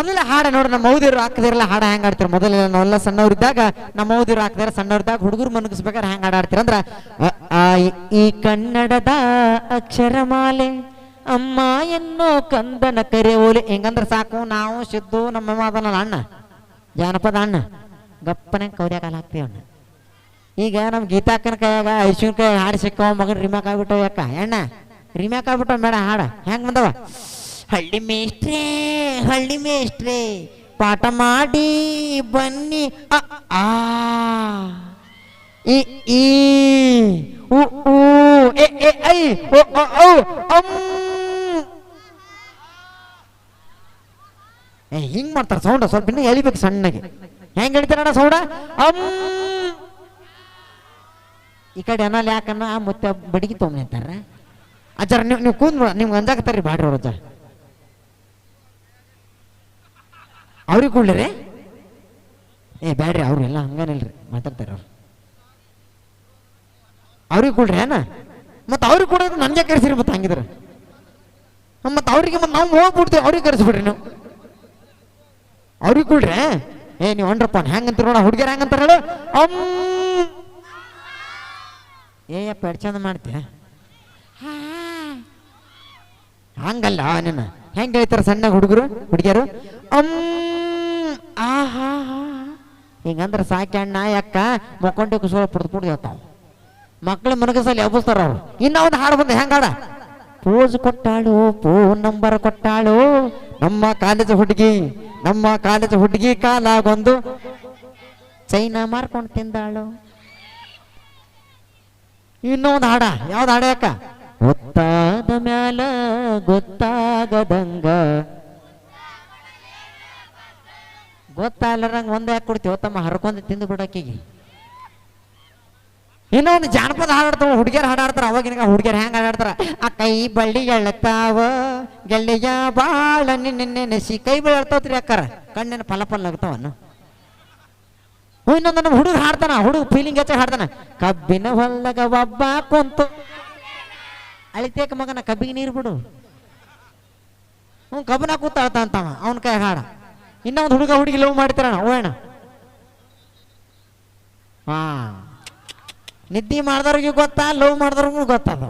ಮೊದಲ ಹಾಡ ನೋಡಿ, ನಮ್ಮ ಮೌದಿರು ಹಾಕದಿರಲ್ಲ ಹಾಡ ಹೆಂಗ್ ಆಡ್ತಾರೆ? ಮೊದಲೆಲ್ಲ ನಾವೆಲ್ಲ ಸಣ್ಣವ್ರಿದ್ದಾಗ ನಮ್ಮ ಮೌದಿರು ಹಾಕದಿರ, ಸಣ್ಣವ್ರಿದ್ದಾಗ ಹುಡುಗರು ಮನಗಿಸ್ಬೇಕಾದ್ರೆ ಹೆಂಗ್ ಹಾಡ ಆಡ್ತೀರ? ಅಂದ್ರ ಈ ಕನ್ನಡದ ಅಕ್ಷರಮಾಲೆ ಅಮ್ಮ ಎನ್ನೋ ಕಂದನ ಕರೆ ಓಲೆ. ಹೆಂಗಂದ್ರ ಸಾಕು, ನಾವು ಸಿದ್ದು ನಮ್ಮ ಮಾತನ ಅಣ್ಣ, ಜಾನಪದ ಅಣ್ಣ. ಗಪ್ಪನೆ ಕೌರ್ಯ ಕಾಲ ಹಾಕ್ತೀವಿ ಅಣ್ಣ. ಈಗ ನಮ್ಮ ಗೀತಾಕ್ಕನ ಕೈಯಾಗ ಐಶ್ವರ್ಯ ಕೈ ಹಾಡು ಸಿಕ್ಕವ ಮಗನ ರಿಮ್ಯಾಕ್ ಆಗ್ಬಿಟ್ಟವ ಯಾಕ ಅಣ್ಣ, ರಿಮ್ಯಾಕ್ ಆಗ್ಬಿಟ್ಟವ ಮೇಡ ಹಾಡ. ಹೆಂಗ್ ಬಂದವ? ಹಳ್ಳಿ ಮೇಷ್ಟ್ರೇ ಹಳ್ಳಿ ಮೇಷ್ಟ್ರೇ, ಪಾಠ ಮಾಡಿ ಬನ್ನಿ. ಆ, ಇ, ಈ, ಉ ಉ, ಎ ಎ, ಐ ಅ. ಔ ಏ, ಹಿಂಗ್ ಮಾಡ್ತಾರ ಸೌಂಡ ಸ್ವಲ್ಪ ಇನ್ನೂ ಎಳಿಬೇಕು ಸಣ್ಣಗೆ. ಹೆಂಗ್ ಹೇಳ್ತಾರಣ್ಣ ಸೌಂಡ? ಅಂ. ಈ ಕಡೆ ಅನ್ನಲ್ಲಿ ಯಾಕನ್ನ ಆ ಮುತ್ತೆ ಬಡಿಗೆ ಅಜ್ಜಾರ, ನೀವು ನೀವು ಕೂದ್ ನಿಮ್ಗೆ ಅಂಜಾಕತ್ತಾರ್ರಿ ಬಾಡ್ರಿ ಅವ್ರ ಅಜ್ಜ. ಅವ್ರಿಗೆ ಕೂಡ್ಲಿರಿ ಏ, ಬ್ಯಾಡ್ರಿ ಅವ್ರು ಎಲ್ಲ ಹಂಗನಿಲ್ರಿ, ಮಾತಾಡ್ತಾರೆ ಅವ್ರು. ಅವ್ರಿಗೆ ಕೊಡ್ರಿ ಏನ? ಮತ್ತೆ ಅವ್ರಿಗೆ ಕೊಡೋದು ನನಗೆ ಕರೆಸಿರಿ ಮತ್ತೆ ಹಂಗಿದ್ರೆ. ಮತ್ತೆ ಅವ್ರಿಗೆ ಮತ್ತೆ ನಾವು ಹೋಗ್ಬಿಡ್ತೀವಿ, ಅವ್ರಿಗೆ ಕರೆಸ್ಬಿಡ್ರಿ ನೀವು. ಅವ್ರಿಗೆ ಕೊಡ್ರಿ ಏ, ನೀವು ಅಂಡ್ರಪ್ಪ ಹೆಂಗಂತಾರ ನೋಡ, ಹುಡುಗಿಯರ್ ಹೆಂಗಂತಾರ ಹೇಳು. ಅಮ್. ಏ ಅಪ್ಪ ಎಡ್ ಚಂದ ಮಾಡ್ತೀಯ? ಹಂಗಲ್ಲ ನಿನ್ನ. ಹೆಂಗೆ ಹೇಳ್ತಾರ ಸಣ್ಣ ಹುಡುಗರು, ಹುಡುಗಿಯರು? ಅಮ್. ಆಹಾ ಹಿಂಗಂದ್ರೆ ಸಾಕ್ಯಾಣ್ ಯಾಕ? ಮಕ್ಕೊಂಡೆ ಕುಸೋಳ ಪುಡ್ದು ಪುಡ್ದು ಮಕ್ಳ ಮನಗಸಲ್ಲಿ ಎಬ್ಬಿಸ್ತಾರ ಅವ್ರು. ಇನ್ನ ಒಂದು ಹಾಡು ಬಂದ ಹೆಂಗಾಡ ಪೋಸ್ ಕೊಟ್ಟಾಳು ಫೋನ್ ನಂಬರ್ ಕೊಟ್ಟಾಳು. ನಮ್ಮ ಕಾಲೇಜ್ ಹುಡುಗಿ, ನಮ್ಮ ಕಾಲೇಜ್ ಹುಡುಗಿ ಕಾಲಾಗೊಂದು ಚೈನಾ ಮಾರ್ಕೊಂಡು ತಿಂದಾಳು. ಒಂದು ಹಾಡ, ಯಾವ್ದು ಹಾಡ ಯಾಕ? ಗೊತ್ತಾದ ಮ್ಯಾಲ ಗೊತ್ತಾಗದಂಗ. ಗೊತ್ತಾಗಲಾರಂಗ ಒಂದೇ ಯಾಕೆ ಕೊಡ್ತೀವಿ ತಮ್ಮ ಹರ್ಕೊಂಡು ತಿಂದು ಬಿಡಕ್ಕಿಗೆ ಇನ್ನೊಂದು ಜಾನಪದ ಹಾಡಾಡ್ತಾವ, ಹುಡುಗಿಯರು ಹಾಡಾಡ್ತಾರ ಅವಾಗಿನ ಹುಡುಗಿಯರು ಹೆಂಗೆ ಹಾಡಾಡ್ತಾರ? ಆ ಕೈ ಬಳ್ಳಿ ಎಳ್ತಾವ ಗೆಳೆಯ ಬಾಳ ನಿನ್ನೆ ನೆಸಿ ಕೈ ಬಳ್ಳಿ ಎಳ್ತಾವ್ರಿ ಅಕ್ಕಾರ. ಕಣ್ಣಿನ ಫಲ ಫಲ ಆಗ್ತಾವನು ಇನ್ನೊಂದು ನಮ್ಮ ಹುಡುಗ ಹಾಡ್ತಾನ, ಹುಡುಗ ಫೀಲಿಂಗ್ ಹೆಚ್ಚಾಗಿ ಹಾಡ್ತಾನ, ಕಬ್ಬಿನ ಹೊಲ್ದಾಗ ಒಬ್ಬ ಕುಂತು. ಅಳಿತೇಕ ಮಗನ ಕಬ್ಬಿಗೆ ನೀರು ಬಿಡು. ಹ್ಞೂ, ಕಬ್ಬನ ಕೂತ ಅಳ್ತಾ ಅಂತವ ಅವನ ಕೈ ಹಾಡ. ಇನ್ನೊಂದು ಹುಡುಗ ಹುಡುಗಿ ಲವ್ ಮಾಡ್ತಾರ ಅವಣ ಹಾ. ನಿದ್ದೆ ಮಾಡ್ದವ್ರಿಗೆ ಗೊತ್ತಾ ಲವ್ ಮಾಡ್ದವ್ರಿಗೂ ಗೊತ್ತದ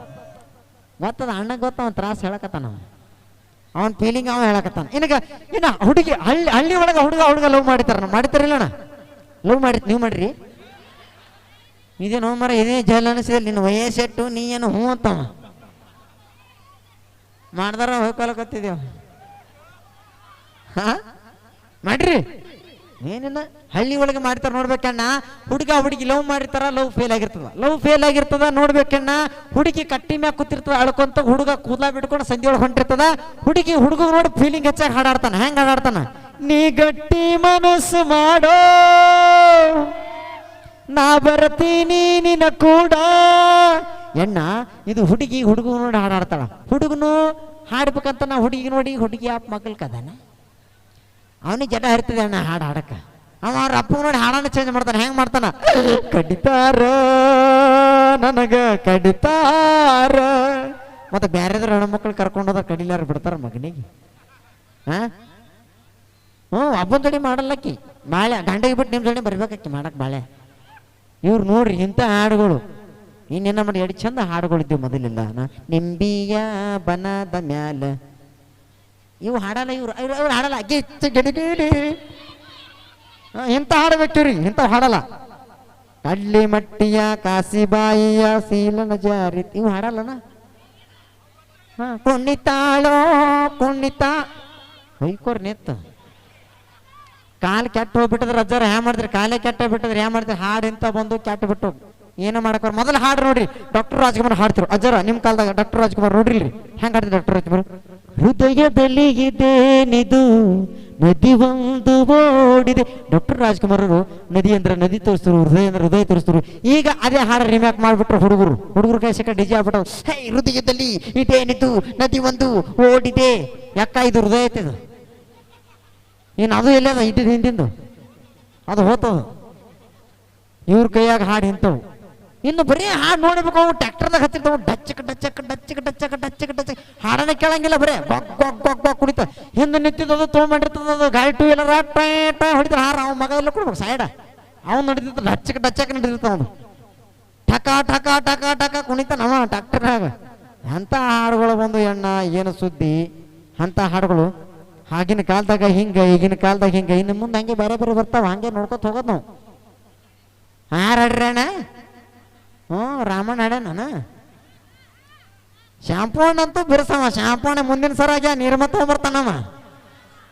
ಗೊತ್ತದ ಅಣ್ಣಗೆ ಗೊತ್ತ ಅವ್ನ ತ್ರಾಸ ಹೇಳಕತ್ತಾನ ಅವ ಅವನ ಫೀಲಿಂಗ್ ಅವ ಹೇಳಕತ್ತಾನ. ಇನ್ನ ಇನ್ನ ಹುಡುಗಿ, ಹಳ್ಳಿ ಹಳ್ಳಿ ಒಳಗೆ ಹುಡುಗ ಹುಡುಗ ಲವ್ ಮಾಡಿತಾರ ಮಾಡಿತಾರಿಲ್ಲಣ್ಣ ಲವ್ ಮಾಡಿ ನೀವು ಮಾಡ್ರಿ? ಇದೇನೋ ಮರ, ಇದೇ ಜಲ್ ಅನಿಸಿದೆ ನಿನ್ನ ವಯಸ್ಸೆಟ್ಟು ನೀ ಏನು ಹ್ಞೂ ಅಂತವ. ಮಾಡ್ದಾರ ಹೋಗ್ಕೊಳಕತ್ತಿದ್ದೇವ ಹಾ? ಮಾಡ್ರಿ. ಏನಿಲ್ಲ ಹಳ್ಳಿ ಒಳಗೆ ಮಾಡ್ತಾರ ನೋಡ್ಬೇಕಣ್ಣ ಹುಡುಗ ಹುಡುಗಿ ಲವ್ ಮಾಡಿರ್ತಾರ ಲವ್ ಫೇಲ್ ಆಗಿರ್ತದ. ಲವ್ ಫೇಲ್ ಆಗಿರ್ತದ ನೋಡ್ಬೇಕಣ್ಣ ಹುಡುಗಿ ಕಟ್ಟಿ ಮ್ಯಾಗ ಕೂತಿರ್ತದ, ಅಳ್ಕೊಂತ ಹುಡುಗ ಕೂದಲ ಬಿಡ್ಕೊಂಡು ಸಂಜೆ ಒಳಗೆ ಹೊಂಟಿರ್ತದ. ಹುಡುಗಿ ಹುಡುಗ ನೋಡಿ ಫೀಲಿಂಗ್ ಹೆಚ್ಚಾಗಿ ಹಾಡಾಡ್ತಾನ. ಹೆಂಗ್ ಹಾಡಾಡ್ತಾನ? ನೀ ಗಟ್ಟಿ ಮನಸ್ಸು ಮಾಡೋ. ನಾ ಬರ್ತೀನಿ ನಿನ್ನ ಕೂಡ. ಎಣ್ಣ ಇದು ಹುಡುಗಿ ಹುಡುಗ ನೋಡಿ ಹಾಡಾಡ್ತಾಳ. ಹುಡುಗನು ಹಾಡ್ಬೇಕಂತ ನಾ ಹುಡುಗಿ ನೋಡಿ, ಹುಡುಗಿ ಆಪ್ ಮಕ್ಕಳು ಕದಾನ? ಅವನಿಗೆ ಜನ ಹರಿತದೆ ಅಣ್ಣ, ಹಾಡು ಹಾಡಕ್ಕೆ. ಅವ ಅವ್ರ ಅಪ್ಪ ನೋಡಿ ಹಾಡನ್ನ ಚೇಂಜ್ ಮಾಡ್ತಾನೆ, ಹೆಂಗೆ ಮಾಡ್ತಾನ? ಕಡಿತಾರ, ನನಗ ಕಡಿತಾರ. ಮತ್ತೆ ಬ್ಯಾರೆದ್ರ ಹೆಣ್ಮಕ್ಳು ಕರ್ಕೊಂಡು ಹೋದ ಕಡಿಲಾರ ಬಿಡ್ತಾರ ಮಗನಿಗೆ. ಹಾ ಹ್ಞೂ ಒಬ್ಬನ ಜೋಡಿ ಮಾಡಲ್ಲಕ್ಕಿ. ಬಾಳೆ, ಗಂಡಗೆ ಬಿಟ್ಟು ನಿಮ್ಮ ಜೋಡಿ ಬರ್ಬೇಕಕ್ಕಿ ಮಾಡಕ್ಕೆ ಬಾಳೆ. ಇವ್ರು ನೋಡ್ರಿ ಇಂಥ ಹಾಡುಗಳು. ಇನ್ನೇನ ಮಾಡಿ ಎಡಿ ಚಂದ ಹಾಡುಗಳಿದ್ದೀವಿ ಮೊದಲಿಲ್ಲ ನಿಂಬಿಯ ಬನದ ಮ್ಯಾಲ ಇವು ಹಾಡಲ್ಲ, ಇವ್ರು ಇವ್ರು ಇವ್ರು ಹಾಡಲ್ಲ. ಗಿಚ್ಚ ಗಿಡಿಗಿಡಿ ಇಂಥ ಹಾಡಬೇಕು ರೀ ಇಂಥ ಹಾಡಲ್ಲ. ಕಡ್ಲಿ ಮಟ್ಟಿಯ ಕಾಸಿಬಾಯಿಯ ಸೀಲನ ಜಾರಿ ಇವು ಹಾಡಲ್ಲನ? ಹಾ, ಕುಣಿತಾಳೋ, ಕುಣಿತ. ಹೊಯ್ಕೋರ್ ನೆತ್ತ ಕಾಲು ಕೆಟ್ಟ ಹೋಗ್ಬಿಟ್ಟದ್ರ ಅಜ್ಜಾರ ಹ್ಯಾ ಮಾಡಿದ್ರಿ ಕಾಲೇ ಕೆಟ್ಟ ಬಿಟ್ಟಿದ್ರೆ ಹ್ಯಾ ಮಾಡಿದ್ರಿ ಹಾಡು ಇಂತ ಬಂದು ಕೆಟ್ಟ ಬಿಟ್ಟು ಏನು ಮಾಡಕ್ ಮೊದಲು ಹಾಡು ನೋಡ್ರಿ. ಡಾಕ್ಟರ್ ರಾಜ್ಕುಮಾರ್ ಹಾಡ್ತಿರು. ಅಜ್ಜರ ನಿಮ್ಮ ಕಾಲದಾಗ ಡಾಕ್ಟರ್ ರಾಜ್ಕುಮಾರ್ ನೋಡ್ರಿಲ್ರಿ? ಹೆಂಗ್ ಹಾಡ್ತಿದ್ರು ಡಾಕ್ಟರ್ ರಾಜ್ಕುಮಾರ್? ಹೃದಯದಲ್ಲಿ ಇದೇನಿದು ನದಿ ಒಂದು ಓಡಿದೆ. ಡಾಕ್ಟರ್ ರಾಜ್ಕುಮಾರ್ ಅವರು ನದಿ ಅಂದ್ರೆ ನದಿ ತೋರಿಸ್ತರು ಹೃದಯ ಅಂದ್ರೆ ಹೃದಯ ತೋರಿಸ್ತರು ಈಗ ಅದೇ ಹಾಡ ರಿಮ್ಯಾಕ್ ಮಾಡ್ಬಿಟ್ರು ಹುಡುಗರು. ಹುಡುಗರು ಕೈ ಸಿಕ್ಕ ಡಿಜೆ ಆಗ್ಬಿಟ್ಟು ಹೇ ಹೃದಯದಲ್ಲಿ ಇದೇನಿದು ನದಿ ಒಂದು ಓಡಿದೆ. ಯಾಕ ಇದು ಹೃದಯ ಐತೆ ಏನು ಅದು ಎಲ್ಲದ ಇಟ್ಟಿದ್ದು ಹಿಂದಿಂದು? ಅದು ಹೋತದು? ಇವ್ರ ಕೈಯಾಗ ಹಾಡು ಇಂಥವು. ಇನ್ನು ಬರೀ ಹಾಡು ನೋಡ್ಬೇಕು, ಅವು ಟ್ಯಾಕ್ಟರ್ದಾಗ ಹತ್ತಿರ್ತಾವ. ಡಚ್ಚಕ್ ಡಚ್ಚಕ್ ಡಚ್ಚಕ್ ಡಚ್ಚಕ್ ಡಚ್ಚಕ್ ಡಚ್ಚಕ್. ಹಾಡನ್ನ ಕೇಳಂಗಿಲ್ಲ ಬರೇ. ಬಗ್ ಬಗ್ ಬಗ್ ಬಗ್ ಕುಡಿತ. ಹಿಂದೆ ನಿಂತಿದ್ದು ತೊಗೊಂಡಿರ್ತದ ಅದು ಗಾಡಿ ಟೂ ವೀಲರ್, ಟೈ ಟೈ ಹೊಡಿತಾರೆ ಹಾರ ಅವ್ನ ಮಗ ಎಲ್ಲ ಕೊಡ್ಬೇಕು, ಸೈಡ. ಅವ್ನು ನಡೀತಿರ್ತ ಡಚ್ಚಕ್ ಡಚ್ಚಕ್ ನಡೀತಿರ್ತಾವ ಅವನು. ಟಕ ಟಕ ಟಕ ಟಕ ಕುಣಿತ ನಮ್ಮ ಟ್ರ್ಯಾಕ್ಟರ್ನಾಗ. ಅಂಥ ಹಾಡುಗಳು ಬಂದು ಎಣ್ಣ ಏನು ಸುದ್ದಿ? ಅಂಥ ಹಾಡುಗಳು. ಆಗಿನ ಕಾಲದಾಗ ಹಿಂಗೆ, ಈಗಿನ ಕಾಲದಾಗ ಹಿಂಗೆ. ಇನ್ನು ಮುಂದೆ ಹಂಗೆ ಬೇರೆ ಬೇರೆ ಬರ್ತಾವ. ಹಂಗೆ ನೋಡ್ಕೊತ ಹೋಗೋದು ನಾವು. ಹಾರಾಡ್ರಿ ಅಣ್ಣ. ಹ್ಞೂ ರಾಮಣ್ಣ ಆಡ್ಯಾನ ಶಾಂಪೂಣ್ಣ ಅಂತೂ ಬಿರ್ಸವ ಶಾಂಪೂಣ್ಣ ಮುಂದಿನ ಆಗ್ಯ ನೀರ್ಮ ತೊಗೊಂಬರ್ತಾನವ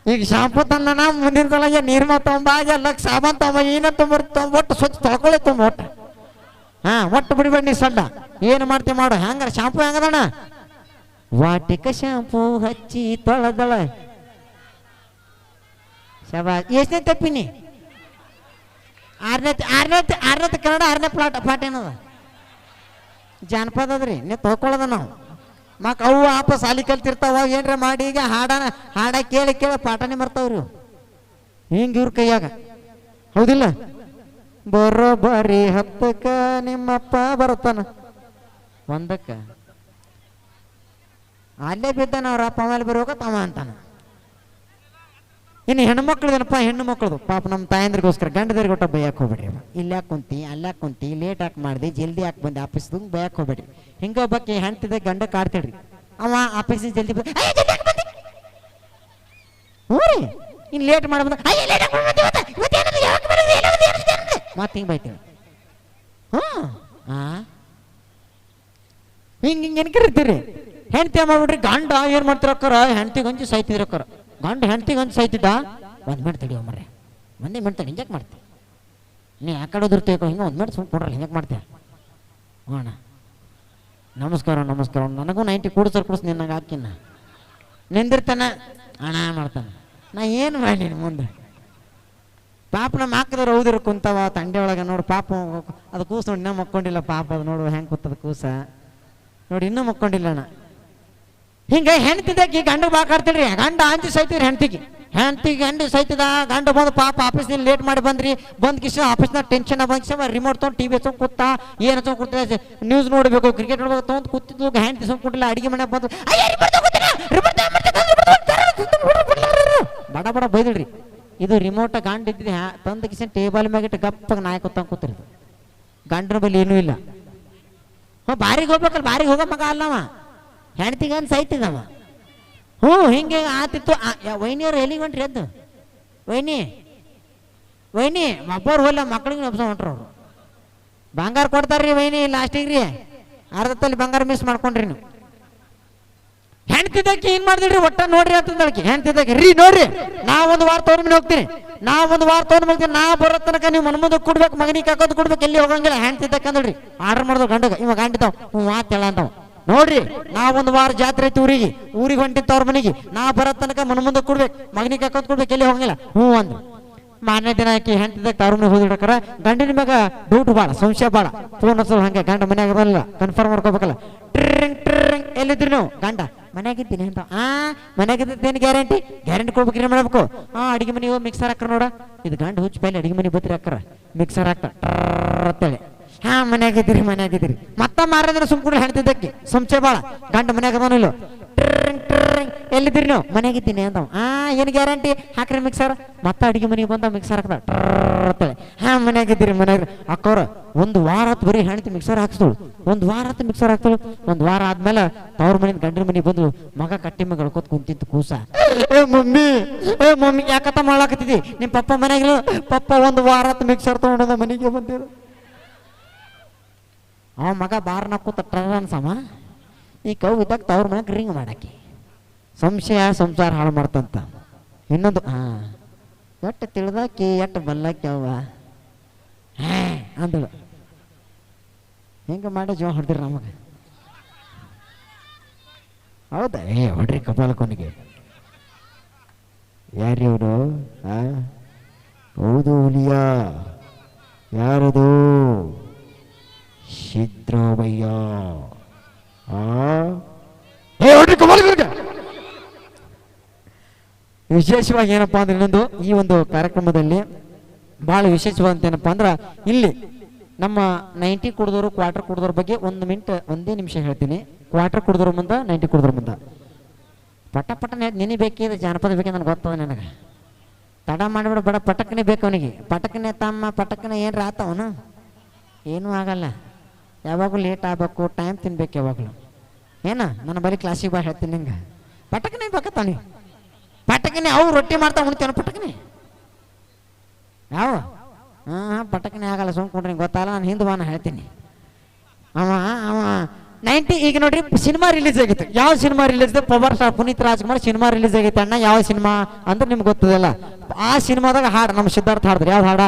ಈಗ ಶಾಂಪು ತಂದನ ಮುಂದಿನ ಸಲ ಆಗ್ಯ ನೀರ್ಮ ತೊಗೊಂಬ ಎಲ್ಲ ಸಾಬಾನ್ ತೊಗೊಂಬ ಏನ ತೊಗೊಂಬರ್ತ ಒಟ್ಟು ಸ್ವಚ್ಛ ತೊಳ್ಕೊಳ್ಳಿ ತುಂಬ ಒಟ್ಟು ಹಾ, ಒಟ್ಟು ಬಿಡ್ಬೇಡ ನೀ ಸಡ್ಡ ಏನು ಮಾಡ್ತೀವಿ ಮಾಡು ಹೆಂಗಾರ ಶಾಂಪೂ ಹೆಂಗದಣ್ಣ? ವಾಟಿಕ ಶಾಂಪು ಹಚ್ಚಿ ತೊಳೆದಳ. ಶಬಾ ಎಷ್ಟನೇ ತಪ್ಪಿನಿ? ಆರನೇ ಆರನೇ ಆರನೇ ಕನ್ನಡ ಆರನೇ ಪ್ಲಾಟ್ ಪಾಟ್ ಏನದ? ಜಾನಪದ ಅದ್ರಿ ನೀವು ತೊಗೊಳ್ಳೋದ ನಾವು. ಮಕ್ಕ ಅವು ಆಪ ಸಾಲಿ ಕಲ್ತಿರ್ತಾವ ಏನ್ರ ಮಾಡಿ, ಈಗ ಹಾಡನ, ಹಾಡ ಕೇಳಿ ಕೇಳಿ ಪಾಠನೇ ಬರ್ತಾವ್ರಿ ಹಿಂಗೆ ಇವ್ರ ಕೈಯಾಗ. ಹೌದಿಲ್ಲ? ಬರೋ ಬರೋಬ್ಬರಿ ಹತ್ತಕ್ಕ ನಿಮ್ಮಪ್ಪ ಬರ್ತಾನ ಒಂದಕ್ಕ, ಅಲ್ಲೇ ಬಿದ್ದಾನ ಅವ್ರ ಅಪ್ಪ ಮೇಲೆ ಬರುವಾಗ ತಮ್ಮ ಅಂತಾನ. ಇನ್ನು ಹೆಣ್ಮಕ್ಳದೇನಪ್ಪ ಹೆಣ್ಣು ಮಕ್ಕಳದು ಪಾಪ ನಮ್ಮ ತಾಯಂದ್ರಿಗೋಸ್ಕರ ಗಂಡದರಿಗೆ ಒಟ್ಟ ಹೋಗ್ಬೇಡ್ರಿ ಅವ ಇಲ್ಲಿ ಕುಂತಿ, ಅಲ್ಲ ಕುಂತಿ ಲೇಟ್ ಹಾಕಿ ಮಾಡಿದೆ, ಜಲ್ದಿ ಹಾಕಿ ಬಂದು ಆಫೀಸ್ದು ಬೈಯಕ್ಕೆ ಹೋಗ್ಬೇಡ್ರಿ ಹಿಂಗೆ ಒಬ್ಬಕ್ಕೆ ಹೆಣ್ತಿದ್ದ ಗಂಡ ಕಾಡ್ತೇಳ್ರಿ ಅವ ಆಫೀಸಿಗೆ ಜಲ್ದಿ ಹ್ಞೂ ರೀ ಇನ್ನು ಲೇಟ್ ಮಾಡಿ ಬಂದ ಮತ್ತೆ ಹಿಂಗೆ ಬೈತೇವೆ ಹಿಂಗೆ ಹಿಂಗೆ ಎನ್ಕರಿತೀರಿ? ಹೆಂಡ್ತಿ ಮಾಡ್ಬಿಡ್ರಿ ಗಂಡ ಏನು ಮಾಡ್ತಿರಕ್ಕಾರ ಹೆಂಡ್ತಿಗೆ ಗಂಜಿ ಸಾಯ್ತಿದ್ರಕ್ಕಾರ ಗಂಡ ಹೆಂಡ್ತಿಗೆ ಒಂದು ಸೈತಿದ್ದ ಒಂದು ಮಿನಿಟ್ ತಡಿಯೋ ಮರ್ರೆ ಒಂದೇ ಮಿನಿಟ್ ತಡಿ ಹಿಂಗೆ ಮಾಡ್ತೆ? ನೀ ಆ ಕಡೆ ಹಿಂಗೆ ಒಂದು ಮಿನಿಟ್ ಸುಮ್ಮನೆ ಕೊಡ್ರಲ್ಲ ಹಿಂಗೆ ಮಾಡ್ತೆ? ಹೋಣ ನಮಸ್ಕಾರ ನಮಸ್ಕಾರ. ನನಗೂ ನೈಂಟಿ ಕೂಡಿಸರ್ ಕೂಡಿಸ್ ನಿನ್ನಾಗ ಹಾಕಿನ. ನಿಂದಿರ್ತಾನೆ? ಅಣ್ಣ ಮಾಡ್ತಾನೆ. ನಾ ಏನು ಮಾಡಿ ಮುಂದೆ? ಪಾಪ ನಮ್ಮ ಹಾಕಿದ್ರೆ ಹೌದಿರ ಕುಂತವ, ತಂಡೆ ಒಳಗೆ ನೋಡು, ಪಾಪ ಅದು ಕೂಸು ನೋಡಿ ಇನ್ನೂ ಮಕ್ಕೊಂಡಿಲ್ಲ, ಪಾಪ ಅದು ನೋಡು, ಹೆಂಗೆ ಕೂತದ ಕೂಸ? ನೋಡಿ ಇನ್ನೂ ಮಕ್ಕೊಂಡಿಲ್ಲ ಅಣ್ಣ. ಹಿಂಗೆ ಈ ಗಂಡ ಬಾಕಾಡ್ತೀರಿ ಗಂಡ ಅಂಜಿ ಸೈತಿರಿ ಹೆಂಡ್ತಿಗೆ. ಗಂಡ ಸೈತಿದ ಗಂಡ ಬಂದು ಪಾಪ ಆಫೀಸ್ನಲ್ಲಿ ಲೇಟ್ ಮಾಡಿ ಬಂದ್ರಿ. ಬಂದ್ ಕಿಶ ಆಫೀಸ್ನಾಗ ಟೆನ್ಷನ್ ಬಂದ ರಿಮೋಟ್ ತೊಗೊಂಡು ಟಿವಿ ಹಚ್ಕೊಂಡು ಕೂತ ಏನು ಹಚ್ಕೊಂಡು ಕೂತ ನ್ಯೂಸ್ ನೋಡಬೇಕು ಕ್ರಿಕೆಟ್ ನೋಡ್ಬೇಕು ತೊಗೊಂಡು ಕೂತಿದ್ದು ಹೆಂಡ್ತಿ ಸುಮ್ ಅಡಿಗೆ ಮನೆ ಬಂದು. ಬಡ ಬಡ ಬೈದಳ್ರಿ ಇದು ರಿಮೋಟ್ ಗಂಡ ಇದ್ದಿದ್ರೆ ತಂದ ಕಿಶನ್ ಟೇಬಲ್ ಮ್ಯಾಗಿಟ್ಟು ಗಪ್ಪಗೆ ನಾಯಿ ಕೂತಂಗೆ ಕೂತಿರಿ ಗಂಡನ ಬಳಿ ಏನೂ ಇಲ್ಲ. ಬಾರಿಗೆ ಹೋಗ್ಬೇಕಲ್ಲ, ಬಾರಿಗೆ ಹೋಗೋ ಮಗ ಅಲ್ಲವ ಹೆಣ್ತಿಗೆ ಅಂತ ಸೈತಿದವ ಹ್ಞೂ, ಹಿಂಗೆ ಆತಿತ್ತು. ವೈನಿಯವ್ರು ಎಲ್ಲಿಗೆ ಹೊಂಟ್ರಿ ಎದ್ದು? ವೈನಿ? ವೈನಿ, ಒಬ್ಬರು ಹೋಲ್ಲ ಮಕ್ಳಿಗೆ ನೆಪ್ಸ ಹೊಂಟ್ರು ಅವರು. ಬಂಗಾರ ಕೊಡ್ತಾರ್ರಿ ವೈನಿ, ಲಾಸ್ಟಿಗೆ ರೀ. ಅರ್ಧ ತಲೆ ಬಂಗಾರ ಮಿಸ್ ಮಾಡ್ಕೊಂಡ್ರಿ ನೀವು. ಹೆಣ್ತಿದ್ದಕ್ಕೆ ಏನು ಮಾಡಿದ್ರಿ ಒಟ್ಟ ನೋಡ್ರಿ ಅಂತಂದಳಕ್ಕೆ ಹೆಣ್ತಿದ್ದಕ್ಕೆ ರೀ, ನೋಡ್ರಿ. ನಾ ಒಂದು ವಾರ ತಗೊಂಡ್ ಹೋಗ್ತೀನಿ ನಾ ಒಂದು ವಾರ ತಗೊಂಡ್ ಹೋಗ್ತೀನಿ ನಾ ಬರೋ ತನಕ ನೀವು ಮನ್ಮುಂದಕ್ಕೆ ಕೊಡ್ಬೇಕು, ಮಗನಿಗೆ ಹಾಕೋದು ಕೊಡ್ಬೇಕು, ಎಲ್ಲಿ ಹೋಗಂಗಿಲ್ಲ. ಹೆಣ್ತಿದ್ದಕ್ಕೆ ಅಂದಳ್ರಿ ಆರ್ಡರ್ ಮಾಡಿದ್ರು ಗಂಡಗ. ಇವಾಗ ಗಂಡಿತಾವ್ ಹ್ಞೂ ಮಾತು ಹೇಳ ಅಂತಾವ ನೋಡ್ರಿ ಒಂದು ವಾರ ಜಾತ್ರೆ ಐತಿ ಊರಿಗೆ. ಊರಿಗೆ ಹೊಂಟಿತ್ತು ಅವ್ರ ಮನೆಗೆ. ನಾ ಬರೋ ತನಕ ಮನ ಮುಂದೆ ಕೊಡ್ಬೇಕು. ಮಗನಿಗೆ ಕಾಕೋದು ಕೊಡ್ಬೇಕು. ಎಲ್ಲಿ ಹೋಗಂಗಿಲ್ಲ. ಹ್ಞೂ ಅಂದ್ರು ಮಾರನೇ ದಿನ ಆಕಿ ಹೆಂಡತಿದಾಗ ತವ್ರ ಮನೆ ಗಂಡಿನ ಮ್ಯಾಗ ಡೌಟ್ ಭಾಳ ಸಂಶಯ ಬಾಳ. ಫೋನ್ ಹಚ್ಚೋದು ಹಂಗೆ. ಗಂಡ ಮನ್ಯಾಗ ಬರಲ್ಲ. ಕನ್ಫರ್ಮ್ ಮಾಡ್ಕೋಬೇಕಲ್ಲ. ಟ್ರಿಂಗ್ ಟ್ರಿಂಗ್ ಎಲ್ಲಿದ್ರು ನೀವು? ಗಂಡ. ಮನ್ಯಾಗಿದ್ದೀನಿ ಅಂತ. ಆ ಮನ್ಯಾಗಿದ್ದೇನು ಗ್ಯಾರಂಟಿ ಗ್ಯಾರಂಟಿ ಕೊಡ್ಬೇಕು ಏನು ಮಾಡ್ಬೇಕು? ಆ, ಅಡಿಗೆ ಮನೆ ಮಿಕ್ಸರ್ ಹಾಕ್ರ ನೋಡ. ಇದು ಗಂಡ ಹುಚ್ಚ ಪೈಲೆ ಅಡಿಗೆ ಮನೆ ಬತ್ರಿ ಹಾಕ್ರ ಮಿಕ್ಸರ್ ಹಾಕ್ತ. ಅಂತೇಳಿ. ಹಾ ಮನ್ಯಾಗಿದ್ದೀರಿ ಇದ್ರಿ ಮತ್ತ ಸುಮ್ ಕೂಡ ಹೇಳ್ತಿದ್ದಕ್ಕೆ ಸಂಚೆ ಬಾಳ ಗಂಡ ಮನ್ಯಾಗ ಬಂದಿಲ್ಲ ಎಲ್ಲಿದ್ದೀರಿ ನೀವು ಮನೆಗಿದ್ದೀನಿ ಅಂತ ಆ ಏನು ಗ್ಯಾರಂಟಿ ಹಾಕ್ರಿ ಮಿಕ್ಸರ್ ಮತ್ತೆ ಅಡಿಗೆ ಮನೆಗೆ ಬಂದ ಮಿಕ್ಸರ್ ಹಾಕ್ದ ಹಾ ಹಾ ಮನೆಯಾಗಿದ್ದೀರಿ ಮನ್ಯಾಗ ಅಕ್ಕವ್ರ ಒಂದು ವಾರ ಹತ್ತು ಬರೀ ಹೆಣ್ತಿ ಮಿಕ್ಸರ್ ಹಾಕ್ಸ್ತಳು ಒಂದು ವಾರ ಹತ್ತು ಮಿಕ್ಸರ್ ಹಾಕ್ತಳು ಒಂದು ವಾರ ಆದ್ಮೇಲೆ ತವ್ರ ಮನೆಯಿಂದ ಗಂಡ್ರ ಮನೆಗೆ ಬಂದು ಮಗ ಕಟ್ಟಿ ಮಗ ಹೇಳ್ಕೊತ ಕುಂತಿತ್ತು ಕೂಸ ಏ ಮಮ್ಮಿ ಏ ಮಮ್ಮಿ ಯಾಕತ್ತ ಮಾಡಾಕತ್ತಿದ್ದಿ ನಿಮ್ಮ ಪಪ್ಪ ಮನೆಗಿಲ್ಲ ಪಪ್ಪ ಒಂದು ವಾರ ಹತ್ತು ಮಿಕ್ಸರ್ ತಗೊಂಡದ ಮನೆಗೆ ಬಂದಿರು ಅವ ಮಗ ಬಾರ್ನ ಟ್ರ ಅನ್ಸಮ್ಮ ಈ ಕೌ ಇದ್ದಾಗ ತವ್ರ ಮನೆಗೆ ರಿಂಗ್ ಮಾಡಾಕಿ. ಸಂಶಯ ಸಂಸಾರ ಹಾಳು ಮಾಡ್ತಂತ. ಇನ್ನೊಂದು, ಹಾ. ಎಟ್ಟು ತಿಳಿದಾಕಿ ಎಟ್ಟು ಬಲ್ಲಾಕಿ ಅವ ಹಾಂ, ಅಂದಳು. ಹೆಂಗೆ ಮಾಡಿ ಜೀವ ಹೊಡೆದ್ರಿ ನಮಗೆ. ಹೌದಾ? ಏ, ಹೊಡ್ರಿ ಕಪಾಲ ಕೊನೆಗೆ ಯಾರು ಇವರು? ಹೌದು ಹುಲಿಯ. ಯಾರದು? ಸಿದ್ದರಾಮಯ್ಯ ವಿಶೇಷವಾಗಿ ಏನಪ್ಪಾ ಅಂದ್ರೆ ಇನ್ನೊಂದು, ಈ ಒಂದು ಕಾರ್ಯಕ್ರಮದಲ್ಲಿ ಬಹಳ ವಿಶೇಷವಾದಂತ ಏನಪ್ಪಾ ಅಂದ್ರೆ ಇಲ್ಲಿ ನಮ್ಮ ನೈಂಟಿ ಕುಡಿದವರು ಕ್ವಾರ್ಟರ್ ಕುಡಿದವ್ರ ಬಗ್ಗೆ ಒಂದು ಮಿನಿಟ್, ಒಂದೇ ನಿಮಿಷ ಹೇಳ್ತೀನಿ. ಕ್ವಾರ್ಟರ್ ಕುಡಿದವ್ರ ಮುಂದೆ, ನೈಂಟಿ ಕುಡಿದವ್ರ ಮುಂದೆ. ಪಟ ಪಟ ನೆನೆ ಜಾನಪದ ಬೇಕೆ ನನಗೆ ಗೊತ್ತದ ನನಗೆ. ತಡ ಮಾಡಿಬಿಡ, ಬಡ ಪಟಕನೆ ಬೇಕು ಅವನಿಗೆ. ಪಟಕನೆ ತಮ್ಮ ಪಟಕನೆ ಏನ್ರ ಆತವನು? ಏನೂ ಆಗಲ್ಲ. ಯಾವಾಗಲೂ ಲೇಟ್ ಆಗಬೇಕು ಟೈಮ್ ತಿನ್ಬೇಕು ಯಾವಾಗಲೂ. ಏನ? ನನ್ನ ಬರೀ ಕ್ಲಾಸಿಗೆ ಬಾ ಹೇಳ್ತೀನಿ ನಿಂಗೆ. ಪಟಕನೆ ಬೇಕತ್ತಾನೆ. ಪಟಕನೆ ಅವು ರೊಟ್ಟಿ ಮಾಡ್ತಾ ಉಣ್ತೇನೆ ಪಟಕನೆ. ಯಾವ? ಹಾಂ ಹಾಂ, ಪಟಕನೆ ಆಗಲ್ಲ ಸುಮ್ಕೊಂಡ್ರಿ ಗೊತ್ತಲ್ಲ ನಾನು ಹಿಂದೆ ಬಾನ ಹೇಳ್ತೀನಿ. ಅವ ಅವ ನೈಂಟಿ ಈಗ ನೋಡ್ರಿ ಸಿನಿಮಾ ರಿಲೀಸ್ ಆಗಿತ್ತು. ಯಾವ cinema release power star Puneeth Rajkumar cinema release ಆಗೈತೆ ಅಣ್ಣ, ಯಾವ ಸಿನಿಮಾ ಅಂದ್ರೆ ನಿಮ್ಗೆ ಗೊತ್ತದಲ್ಲ. ಆ ಸಿನಿಮಾದಾಗ ಹಾಡು, ನಮ್ಮ ಸಿದ್ಧಾರ್ಥ ಹಾಡಿದ್ರಿ. ಯಾವ ಹಾಡ?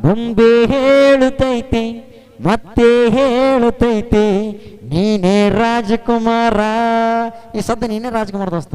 ಬೊಂಬೆ ಹೇಳುತ್ತೈತೆ. ಮತ್ತೆ ಹೇಳುತ್ತೈತೆ ನೀನೇ ರಾಜಕುಮಾರ. ಈ ಸದ್ದ ನೀನೇ ರಾಜಕುಮಾರ ದೋಸ್ತ.